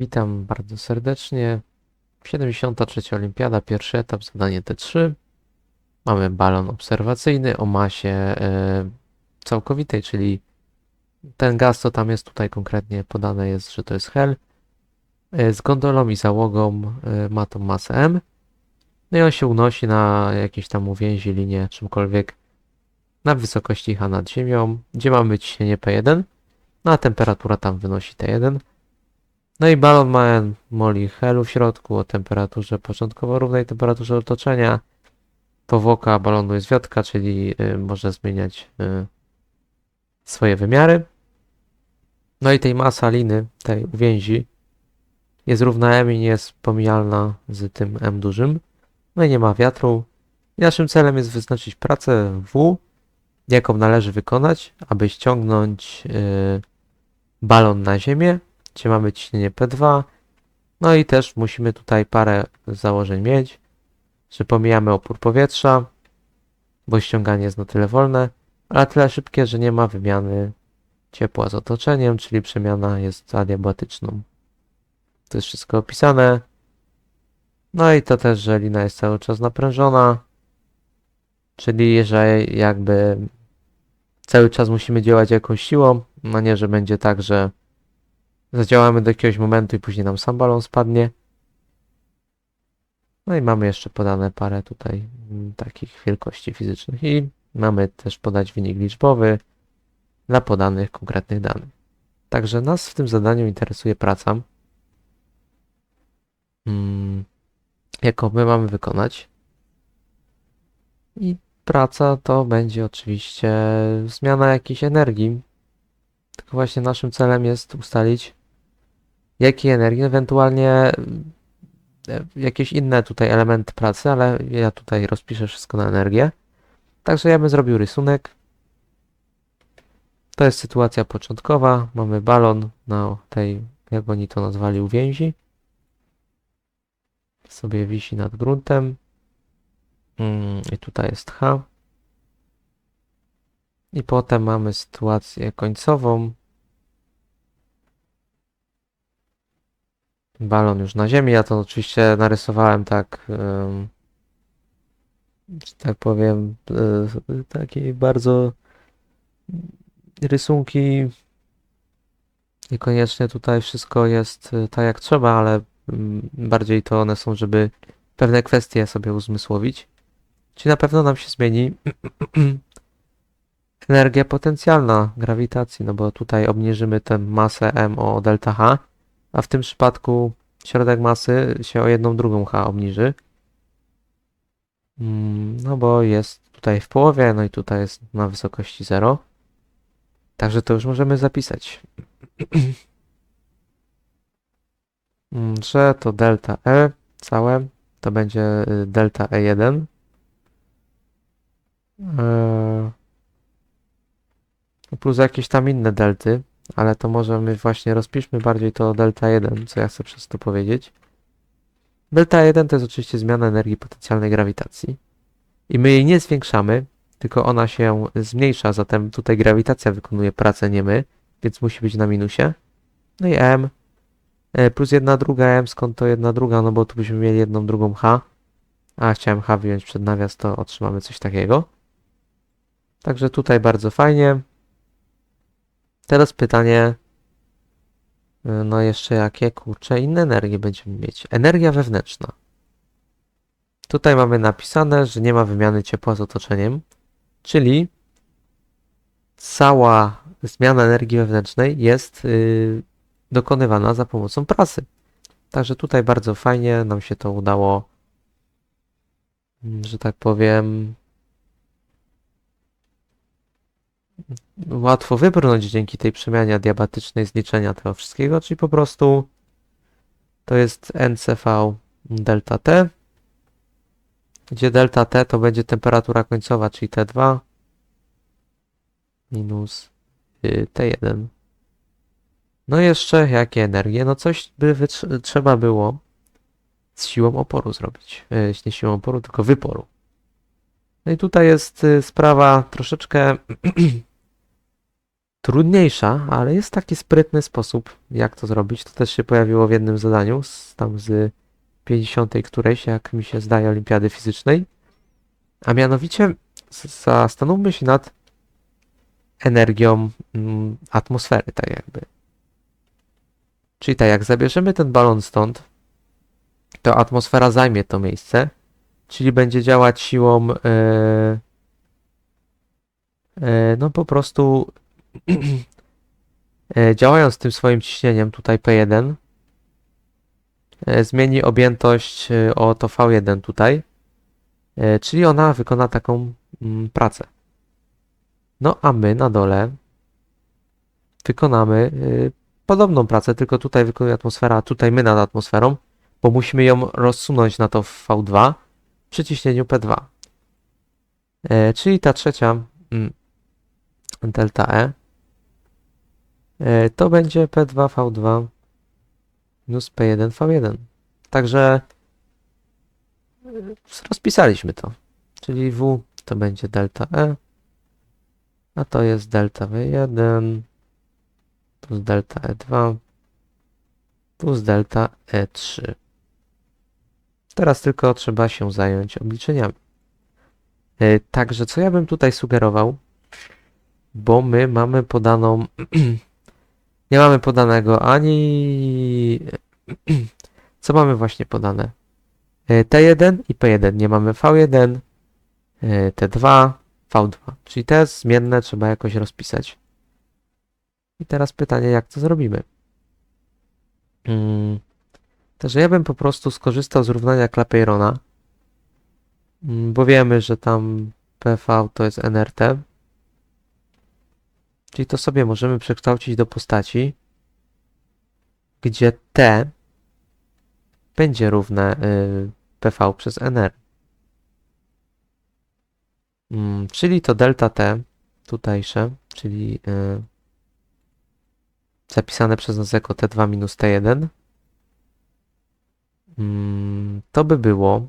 Witam bardzo serdecznie. 73. Olimpiada, pierwszy etap, zadanie T3. Mamy balon obserwacyjny o masie e, całkowitej, czyli ten gaz, co tam jest tutaj konkretnie podane jest, że to jest hel. E, z gondolą i załogą e, ma tą masę M. No i on się unosi na jakieś tam uwięzi, linię, czymkolwiek na wysokości H nad ziemią, gdzie mamy ciśnienie P1, no a temperatura tam wynosi T1. No i balon ma moli helu w środku o temperaturze początkowo równej temperaturze otoczenia. Powłoka balonu jest wiotka, czyli y, może zmieniać y, swoje wymiary. No i tej masa liny, tej uwięzi jest równa m i nie jest pomijalna z tym m dużym. No i nie ma wiatru. Naszym celem jest wyznaczyć pracę W, jaką należy wykonać, aby ściągnąć y, balon na ziemię gdzie mamy ciśnienie P2. No i też musimy tutaj parę założeń mieć, że pomijamy opór powietrza, bo ściąganie jest na tyle wolne, ale tyle szybkie, że nie ma wymiany ciepła z otoczeniem, czyli przemiana jest adiabatyczną. To jest wszystko opisane. No i to też, że lina jest cały czas naprężona, czyli że jakby cały czas musimy działać jakąś siłą, no nie, że będzie tak, że Zadziałamy do jakiegoś momentu i później nam sam balon spadnie. No i mamy jeszcze podane parę tutaj mm, takich wielkości fizycznych i mamy też podać wynik liczbowy dla podanych konkretnych danych. Także nas w tym zadaniu interesuje praca, mm, jaką my mamy wykonać. I praca to będzie oczywiście zmiana jakiejś energii. Tylko właśnie naszym celem jest ustalić, jakiej energii, ewentualnie e, jakieś inne tutaj elementy pracy, ale ja tutaj rozpiszę wszystko na energię. Także ja bym zrobił rysunek. To jest sytuacja początkowa. Mamy balon na tej, jak oni to nazwali, uwięzi. Sobie wisi nad gruntem. Mm, I tutaj jest H. I potem mamy sytuację końcową. Balon już na ziemi. Ja to oczywiście narysowałem tak, że tak powiem, y, takie bardzo rysunki. Niekoniecznie tutaj wszystko jest y, tak jak trzeba, ale um, bardziej to one są, żeby pewne kwestie sobie uzmysłowić. Czyli na pewno nam się zmieni energia potencjalna grawitacji, no bo tutaj obniżymy tę masę m o delta H a w tym przypadku środek masy się o jedną drugą H obniży. Mm, no bo jest tutaj w połowie, no i tutaj jest na wysokości 0. Także to już możemy zapisać. Mm, że to delta E całe to będzie y, delta E1. E, plus jakieś tam inne delty. Ale to może my właśnie rozpiszmy bardziej to delta 1, co ja chcę przez to powiedzieć. Delta 1 to jest oczywiście zmiana energii potencjalnej grawitacji. I my jej nie zwiększamy, tylko ona się zmniejsza, zatem tutaj grawitacja wykonuje pracę, nie my, więc musi być na minusie. No i m e, plus jedna druga m, skąd to jedna druga, no bo tu byśmy mieli jedną drugą h, a chciałem h wyjąć przed nawias, to otrzymamy coś takiego. Także tutaj bardzo fajnie. Teraz pytanie, y, no jeszcze jakie, kurcze, inne energie będziemy mieć. Energia wewnętrzna. Tutaj mamy napisane, że nie ma wymiany ciepła z otoczeniem, czyli cała zmiana energii wewnętrznej jest yy, dokonywana za pomocą prasy. Także tutaj bardzo fajnie nam się to udało, że tak powiem, łatwo wybrnąć dzięki tej przemianie diabatycznej zliczenia tego wszystkiego, czyli po prostu to jest NCV delta T, gdzie delta T to będzie temperatura końcowa, czyli T2 minus y, T1. No jeszcze jakie energie? No coś by trzeba było z siłą oporu zrobić. Yy, nie siłą oporu, tylko wyporu. No i tutaj jest y, sprawa troszeczkę trudniejsza, ale jest taki sprytny sposób, jak to zrobić. To też się pojawiło w jednym zadaniu, z, tam z 50 którejś, jak mi się zdaje, olimpiady fizycznej. A mianowicie zastanówmy się nad energią mm, atmosfery, tak jakby. Czyli tak, jak zabierzemy ten balon stąd, to atmosfera zajmie to miejsce, czyli będzie działać siłą, e, e, no po prostu e, działając tym swoim ciśnieniem, tutaj P1, e, zmieni objętość o to V1 tutaj, czyli ona wykona taką mm, pracę. No a my na dole wykonamy podobną pracę, tylko tutaj wykonuje atmosfera, tutaj my nad atmosferą, bo musimy ją rozsunąć na to V2 przy ciśnieniu P2. E, czyli ta trzecia mm, delta E e, to będzie P2 V2 minus P1 V1. Także rozpisaliśmy to. Czyli W to będzie delta E, a to jest delta V1 plus delta E2 plus delta E3. Teraz tylko trzeba się zająć obliczeniami. E, Także co ja bym tutaj sugerował, bo my mamy podaną, nie mamy podanego ani, co mamy właśnie podane? E, T1 i P1, nie mamy V1, e, T2, V2, czyli te zmienne trzeba jakoś rozpisać. I teraz pytanie, jak to zrobimy? Mm, Także ja bym po prostu skorzystał z równania Clapeyrona, mm, bo wiemy, że tam PV to jest NRT. Czyli to sobie możemy przekształcić do postaci, gdzie T będzie równe y, PV przez NR. Mm, Czyli to delta T tutejsze, czyli y, zapisane przez nas jako T2 minus T1, mm, to by było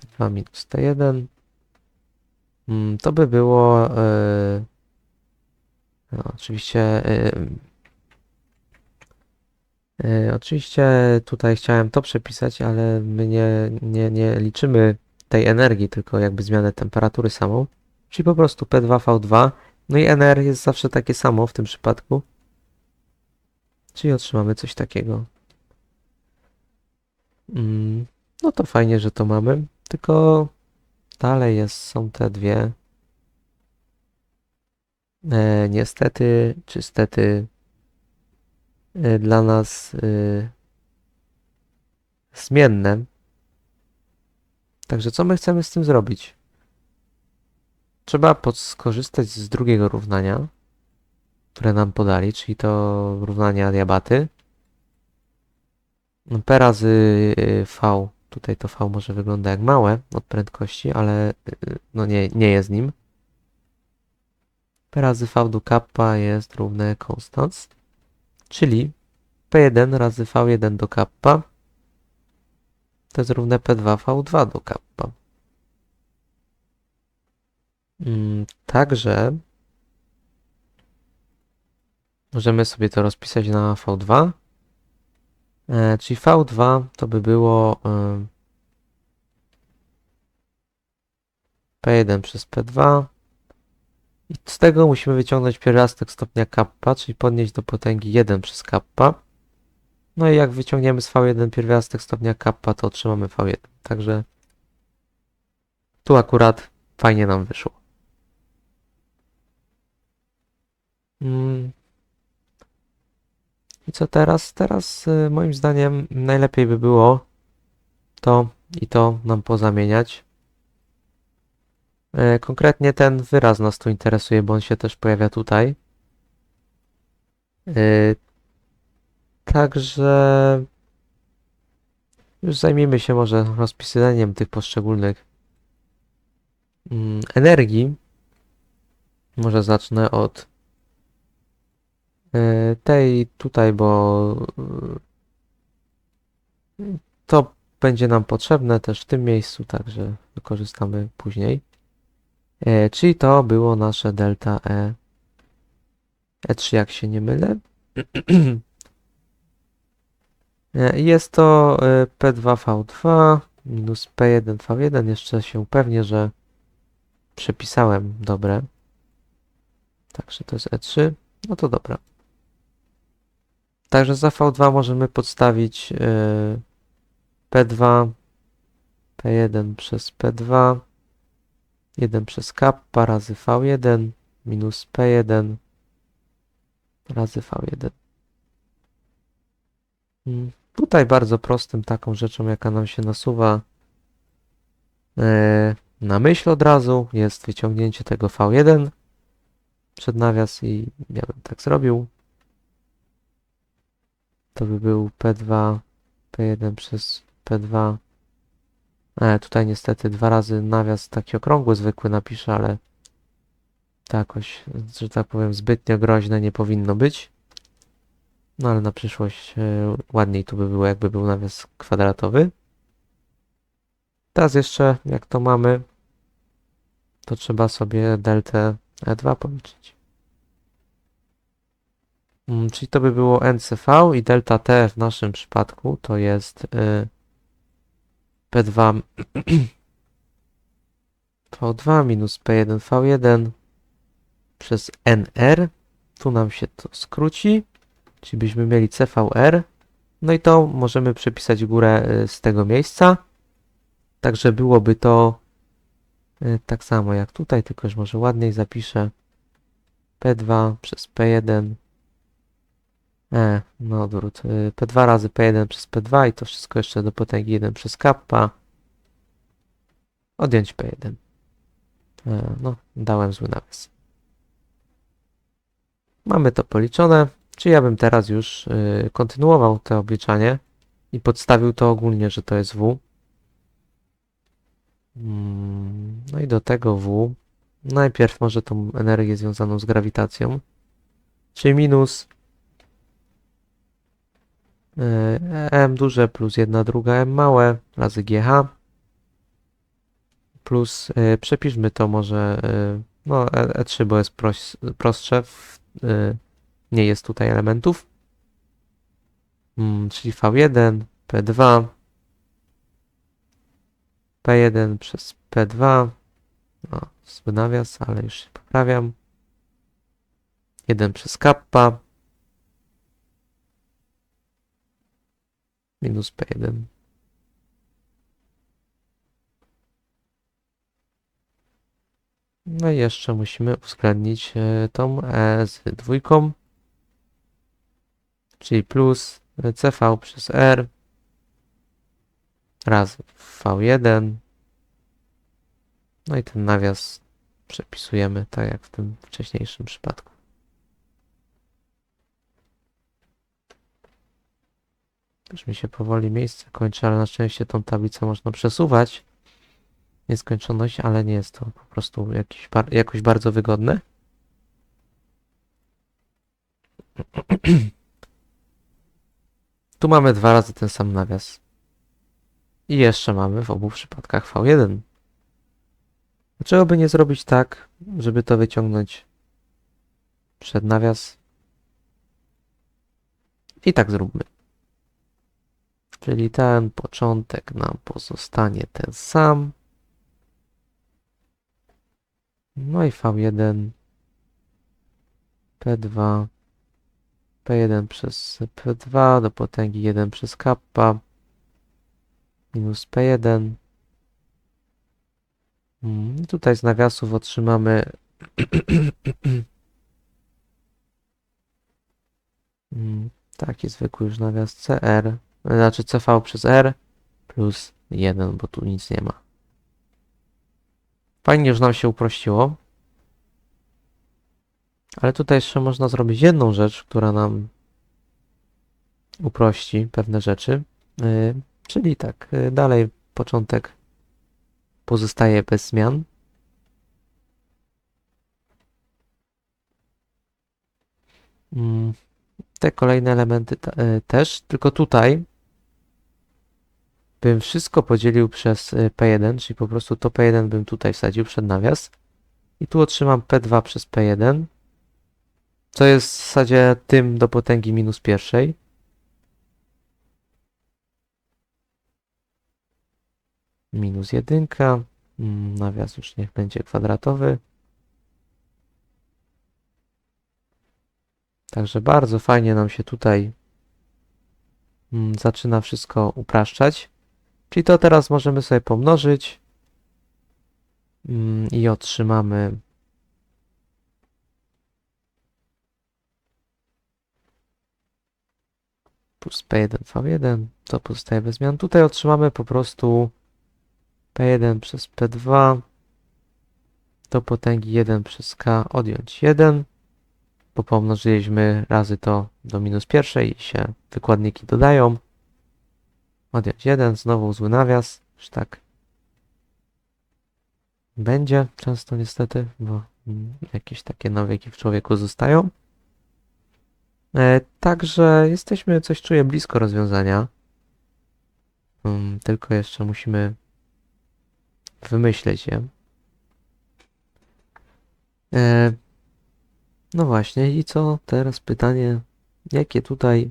T2 minus T1, mm, to by było y, no, oczywiście y, y, oczywiście tutaj chciałem to przepisać, ale my nie, nie, nie liczymy tej energii, tylko jakby zmianę temperatury samą, czyli po prostu P2V2 no i NR jest zawsze takie samo w tym przypadku. Czyli otrzymamy coś takiego. Mm, no to fajnie, że to mamy. Tylko dalej jest, są te dwie. E, niestety, czy stety, e, dla nas e, zmienne. Także co my chcemy z tym zrobić? Trzeba skorzystać z drugiego równania, które nam podali, czyli to równanie adiabaty. P razy V, tutaj to V może wygląda jak małe od prędkości, ale y, no nie, nie jest nim. P razy V do kappa jest równe constans, czyli P1 razy V1 do kappa to jest równe P2 V2 do kappa. Mm, Także możemy sobie to rozpisać na V2. E, czyli V2 to by było e, P1 przez P2. I z tego musimy wyciągnąć pierwiastek stopnia kappa, czyli podnieść do potęgi 1 przez kappa. No i jak wyciągniemy z V1 pierwiastek stopnia kappa, to otrzymamy V1. Także tu akurat fajnie nam wyszło. Mm. I co teraz? Teraz y, moim zdaniem najlepiej by było to i to nam pozamieniać. E, Konkretnie ten wyraz nas tu interesuje, bo on się też pojawia tutaj. E, Także już zajmijmy się może rozpisywaniem tych poszczególnych mm, energii. Może zacznę od tej tutaj, bo e, to będzie nam potrzebne też w tym miejscu, także wykorzystamy później. E, czyli to było nasze delta E. E3, jak się nie mylę. E, Jest to e, P2V2 minus P1V1. Jeszcze się upewnię, że przepisałem dobre. Także to jest E3. No to dobra. Także za V2 możemy podstawić e, P2, P1 przez P2, 1 przez kappa razy V1 minus P1 razy V1. Mm, Tutaj bardzo prostym taką rzeczą, jaka nam się nasuwa e, na myśl od razu, jest wyciągnięcie tego V1 przed nawias i ja bym tak zrobił. To by był P2, P1 przez P2. E, tutaj niestety dwa razy nawias taki okrągły zwykły napiszę, ale to jakoś, że tak powiem, zbytnio groźne nie powinno być. No ale na przyszłość e, ładniej tu by było, jakby był nawias kwadratowy. Teraz jeszcze, jak to mamy, to trzeba sobie deltę E2 policzyć. Mm, Czyli to by było NCV i delta T w naszym przypadku to jest y, P2 V2 minus P1 V1 przez NR. Tu nam się to skróci, czyli byśmy mieli CVR. No i to możemy przepisać górę y, z tego miejsca. Także byłoby to y, tak samo jak tutaj, tylko już może ładniej zapiszę P2 przez P1 E, no odwrót. Y, P2 razy P1 przez P2 i to wszystko jeszcze do potęgi 1 przez kappa. Odjąć P1. E, no, dałem zły nawias. Mamy to policzone, czyli ja bym teraz już y, kontynuował to obliczanie i podstawił to ogólnie, że to jest W. Mm, No i do tego W najpierw może tą energię związaną z grawitacją, czyli minus E, M duże plus 1 druga M małe razy GH plus e, przepiszmy to może e, no E- E3, bo jest prostsze. E, nie jest tutaj elementów. Mm, czyli V1 P2 P1 przez P2 no, zły nawias, ale już się poprawiam. 1 przez kappa minus P1. No i jeszcze musimy uwzględnić e, tą E z dwójką, czyli plus CV przez R razy V1. No i ten nawias przepisujemy tak jak w tym wcześniejszym przypadku. Już mi się powoli miejsce kończy, ale na szczęście tą tablicę można przesuwać. Nieskończoność, ale nie jest to po prostu jakiś bar jakoś bardzo wygodne. Tu mamy dwa razy ten sam nawias. I jeszcze mamy w obu przypadkach V1. Dlaczego by nie zrobić tak, żeby to wyciągnąć przed nawias? I tak zróbmy. Czyli ten początek nam pozostanie ten sam. No i V1, P2, P1 przez P2 do potęgi 1 przez kappa minus P1. Mm, i Tutaj z nawiasów otrzymamy Mm, taki zwykły już nawias CR znaczy CV przez R plus 1, bo tu nic nie ma. Fajnie, że nam się uprościło. Ale tutaj jeszcze można zrobić jedną rzecz, która nam uprości pewne rzeczy. Yy, czyli tak, yy, dalej początek pozostaje bez zmian. Mm, te kolejne elementy yy, też, tylko tutaj bym wszystko podzielił przez y, P1, czyli po prostu to P1 bym tutaj wsadził przed nawias. I tu otrzymam P2 przez P1, co jest w zasadzie tym do potęgi minus pierwszej. Minus jedynka. Mm, Nawias już niech będzie kwadratowy. Także bardzo fajnie nam się tutaj mm, zaczyna wszystko upraszczać. Czyli to teraz możemy sobie pomnożyć mm, i otrzymamy plus P1 V1, to pozostaje bez zmian. Tutaj otrzymamy po prostu P1 przez P2 do potęgi 1 przez K odjąć 1, bo pomnożyliśmy razy to do minus pierwszej i się wykładniki dodają. Odjąć 1, znowu zły nawias, już tak będzie często niestety, bo jakieś takie nawyki w człowieku zostają. E, Także jesteśmy, coś czuję, blisko rozwiązania. Mm, Tylko jeszcze musimy wymyśleć je. E, No właśnie, i co teraz pytanie, jakie tutaj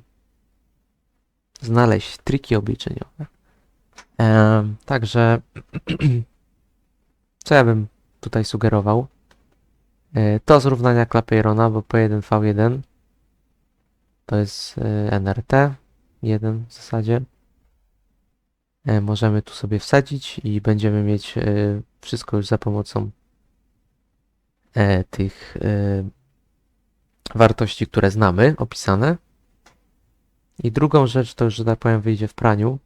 znaleźć triki obliczeniowe? E, Także, co ja bym tutaj sugerował? E, To z równania Clapeyrona, bo P1 V1 to jest e, NRT 1 w zasadzie. E, Możemy tu sobie wsadzić i będziemy mieć e, wszystko już za pomocą e, tych e, wartości, które znamy, opisane. I drugą rzecz to już, że tak powiem, wyjdzie w praniu.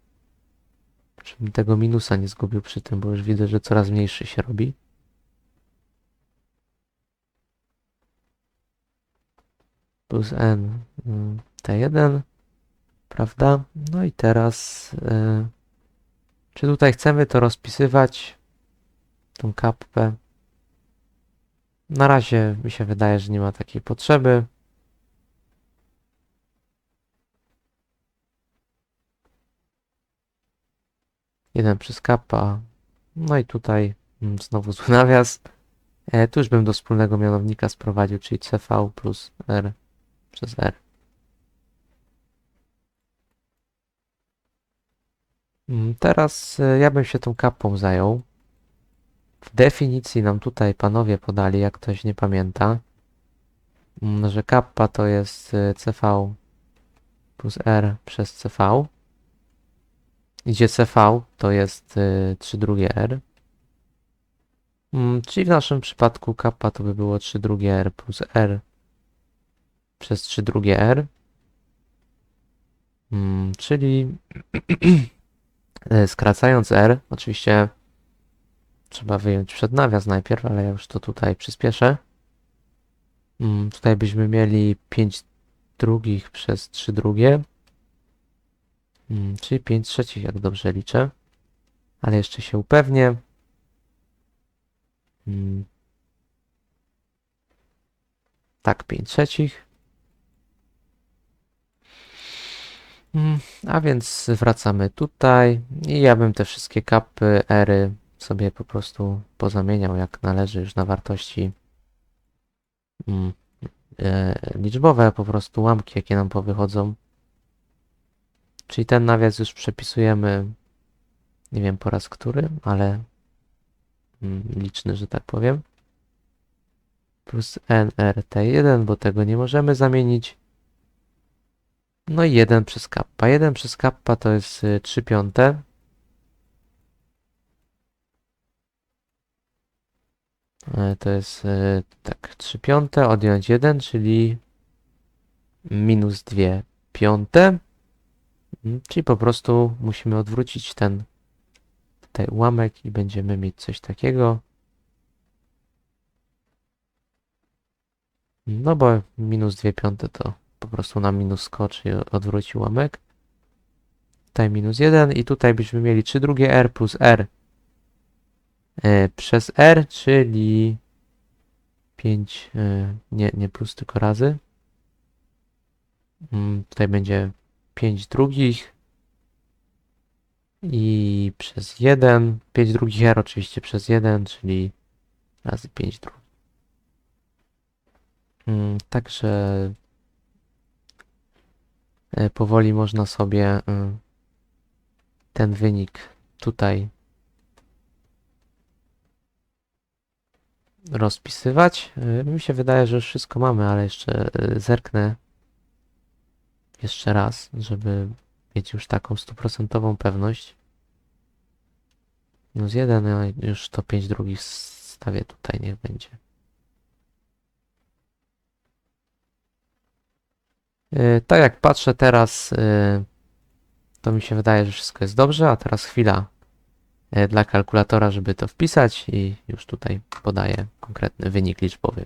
Żebym tego minusa nie zgubił przy tym, bo już widzę, że coraz mniejszy się robi. Plus n mm, t1, prawda? No i teraz, y, czy tutaj chcemy to rozpisywać, tą kapę? Na razie mi się wydaje, że nie ma takiej potrzeby. Jeden przez kappa. No i tutaj mm, znowu zły nawias. E, tu już bym do wspólnego mianownika sprowadził, czyli CV plus R przez R. Mm, Teraz e, ja bym się tą kapą zajął. Definicji nam tutaj panowie podali, jak ktoś nie pamięta, mm, że kappa to jest e, CV plus R przez CV, gdzie CV to jest e, 3 drugie R. Mm, Czyli w naszym przypadku kappa to by było 3 drugie R plus R przez 3 drugie R. Mm, Czyli e, skracając R, oczywiście trzeba wyjąć przed nawias najpierw, ale ja już to tutaj przyspieszę. Mm, Tutaj byśmy mieli 5 drugich przez 3 drugie, Mm, czyli 5 trzecich, jak dobrze liczę. Ale jeszcze się upewnię. Mm. Tak, 5 trzecich. A więc wracamy tutaj i ja bym te wszystkie kapy, ery sobie po prostu pozamieniał jak należy już na wartości mm, e, liczbowe, po prostu ułamki jakie nam powychodzą. Czyli ten nawias już przepisujemy, nie wiem po raz który, ale mm, liczny, że tak powiem. Plus nrt1, bo tego nie możemy zamienić. No i 1 przez kappa. 1 przez kappa to jest y, 3 piąte. To jest y, tak 3 piąte, odjąć 1, czyli minus 2 piąte. Mm, Czyli po prostu musimy odwrócić ten tutaj ułamek i będziemy mieć coś takiego. No bo minus 2 piąte to po prostu na minus skoczy i odwróci ułamek. Tutaj minus 1 i tutaj byśmy mieli 3 drugie r plus r e, przez r, czyli 5, e, nie, nie plus, tylko razy. Mm, Tutaj będzie 5 drugich i przez 1, 5 drugich r oczywiście przez 1, czyli razy 5 drugich. Mm, Także e, powoli można sobie ten wynik tutaj rozpisywać. Y, Mi się wydaje, że już wszystko mamy, ale jeszcze y, zerknę jeszcze raz, żeby mieć już taką stuprocentową pewność. Minus jeden, a już to 5 drugich stawię tutaj, niech będzie. Yy, Tak jak patrzę teraz, to mi się wydaje, że wszystko jest dobrze, a teraz chwila dla kalkulatora, żeby to wpisać i już tutaj podaję konkretny wynik liczbowy.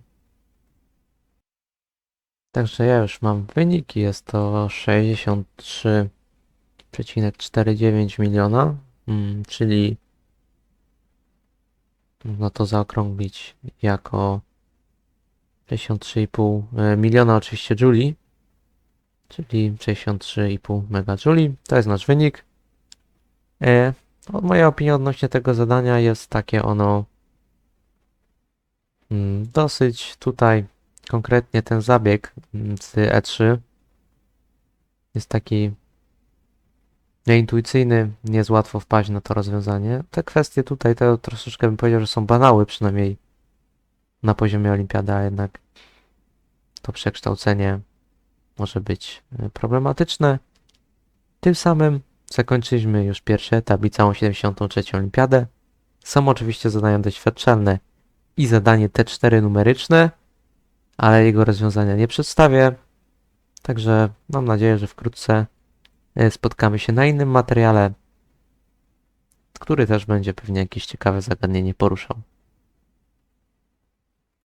Także ja już mam wynik jest to 63,49 miliona, mm, czyli można to zaokrąglić jako 63,5 e, miliona oczywiście jouli, czyli 63,5 megajouli. To jest nasz wynik. E, no, moja opinia odnośnie tego zadania jest takie ono mm, dosyć tutaj konkretnie ten zabieg mm, z E3 jest taki nieintuicyjny, nie jest łatwo wpaść na to rozwiązanie. Te kwestie tutaj to troszeczkę bym powiedział, że są banały, przynajmniej na poziomie olimpiady, a jednak to przekształcenie może być e, problematyczne. Tym samym zakończyliśmy już pierwszy etap i całą 73. olimpiadę. Są oczywiście zadania doświadczalne i zadanie T4 numeryczne, ale jego rozwiązania nie przedstawię. Także mam nadzieję, że wkrótce e, spotkamy się na innym materiale, który też będzie pewnie jakieś ciekawe zagadnienie poruszał.